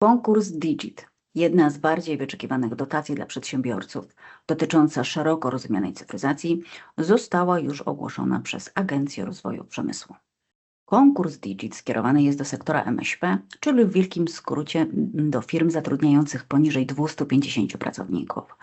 Konkurs Digit, jedna z bardziej wyczekiwanych dotacji dla przedsiębiorców, dotycząca szeroko rozumianej cyfryzacji, została już ogłoszona przez Agencję Rozwoju Przemysłu. Konkurs Digit skierowany jest do sektora MŚP, czyli w wielkim skrócie do firm zatrudniających poniżej 250 pracowników.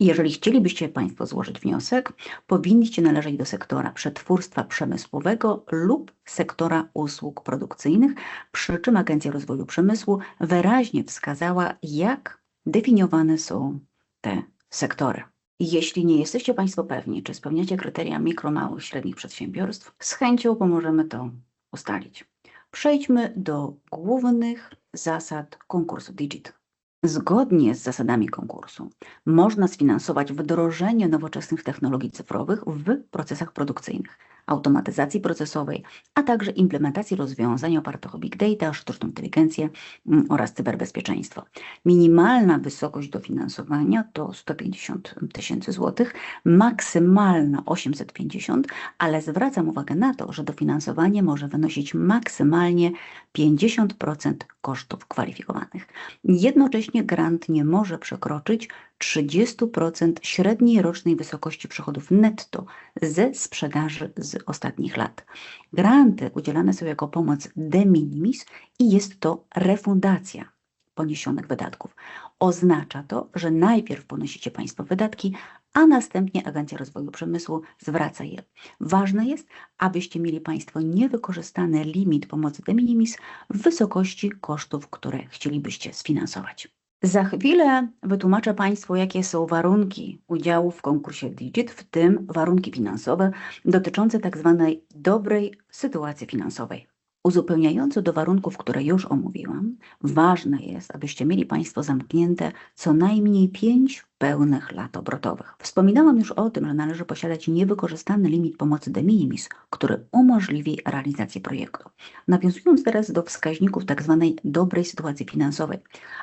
Jeżeli chcielibyście Państwo złożyć wniosek, powinniście należeć do sektora przetwórstwa przemysłowego lub sektora usług produkcyjnych, przy czym Agencja Rozwoju Przemysłu wyraźnie wskazała, jak definiowane są te sektory. Jeśli nie jesteście Państwo pewni, czy spełniacie kryteria mikro, małych, średnich przedsiębiorstw, z chęcią pomożemy to ustalić. Przejdźmy do głównych zasad konkursu Digit. Zgodnie z zasadami konkursu można sfinansować wdrożenie nowoczesnych technologii cyfrowych w procesach produkcyjnych, automatyzacji procesowej, a także implementacji rozwiązań opartych o big data, sztuczną inteligencję mm, oraz cyberbezpieczeństwo. Minimalna wysokość dofinansowania to 150 tysięcy złotych, maksymalna 850, ale zwracam uwagę na to, że dofinansowanie może wynosić maksymalnie 50% kosztów kwalifikowanych. Jednocześnie grant nie może przekroczyć 30% średniej rocznej wysokości przychodów netto ze sprzedaży z ostatnich lat. Granty udzielane są jako pomoc de minimis i jest to refundacja poniesionych wydatków. Oznacza to, że najpierw ponosicie Państwo wydatki, a następnie Agencja Rozwoju Przemysłu zwraca je. Ważne jest, abyście mieli Państwo niewykorzystany limit pomocy de minimis w wysokości kosztów, które chcielibyście sfinansować. Za chwilę wytłumaczę Państwu, jakie są warunki udziału w konkursie Digit, w tym warunki finansowe dotyczące tak zwanej dobrej sytuacji finansowej. Uzupełniająco do warunków, które już omówiłam, ważne jest, abyście mieli Państwo zamknięte co najmniej 5 pełnych lat obrotowych. Wspominałam już o tym, że należy posiadać niewykorzystany limit pomocy de minimis, który umożliwi realizację projektu. Nawiązując teraz do wskaźników tzw. dobrej sytuacji finansowej,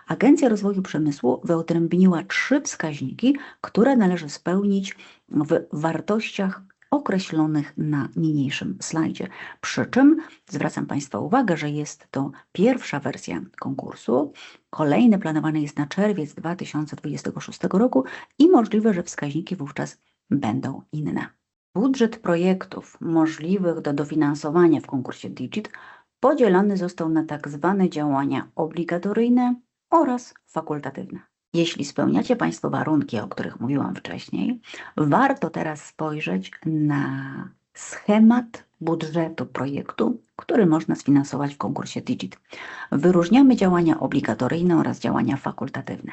Agencja Rozwoju Przemysłu wyodrębniła trzy wskaźniki, które należy spełnić w wartościach określonych na niniejszym slajdzie. Przy czym zwracam Państwa uwagę, że jest to pierwsza wersja konkursu. Kolejny planowany jest na czerwiec 2026 roku i możliwe, że wskaźniki wówczas będą inne. Budżet projektów możliwych do dofinansowania w konkursie Digit podzielony został na tak zwane działania obligatoryjne oraz fakultatywne. Jeśli spełniacie Państwo warunki, o których mówiłam wcześniej, warto teraz spojrzeć na schemat budżetu projektu, który można sfinansować w konkursie Digit. Wyróżniamy działania obligatoryjne oraz działania fakultatywne.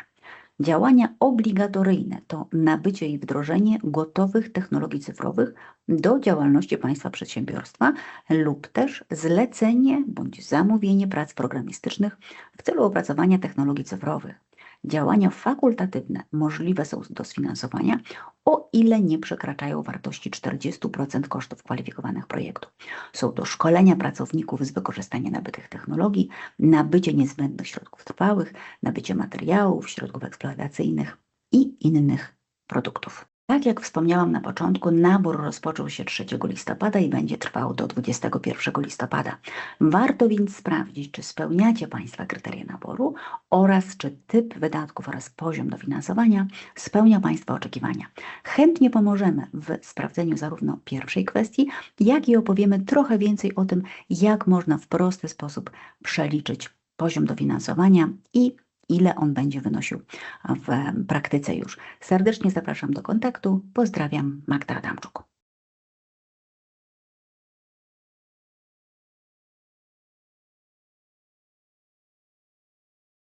Działania obligatoryjne to nabycie i wdrożenie gotowych technologii cyfrowych do działalności państwa przedsiębiorstwa lub też zlecenie bądź zamówienie prac programistycznych w celu opracowania technologii cyfrowych. Działania fakultatywne możliwe są do sfinansowania, o ile nie przekraczają wartości 40% kosztów kwalifikowanych projektu. Są to szkolenia pracowników z wykorzystania nabytych technologii, nabycie niezbędnych środków trwałych, nabycie materiałów, środków eksploatacyjnych i innych produktów. Tak jak wspomniałam na początku, nabór rozpoczął się 3 listopada i będzie trwał do 21 listopada. Warto więc sprawdzić, czy spełniacie Państwa kryteria naboru oraz czy typ wydatków oraz poziom dofinansowania spełnia Państwa oczekiwania. Chętnie pomożemy w sprawdzeniu zarówno pierwszej kwestii, jak i opowiemy trochę więcej o tym, jak można w prosty sposób przeliczyć poziom dofinansowania i ile on będzie wynosił w praktyce już. Serdecznie zapraszam do kontaktu. Pozdrawiam, Magda Adamczuk.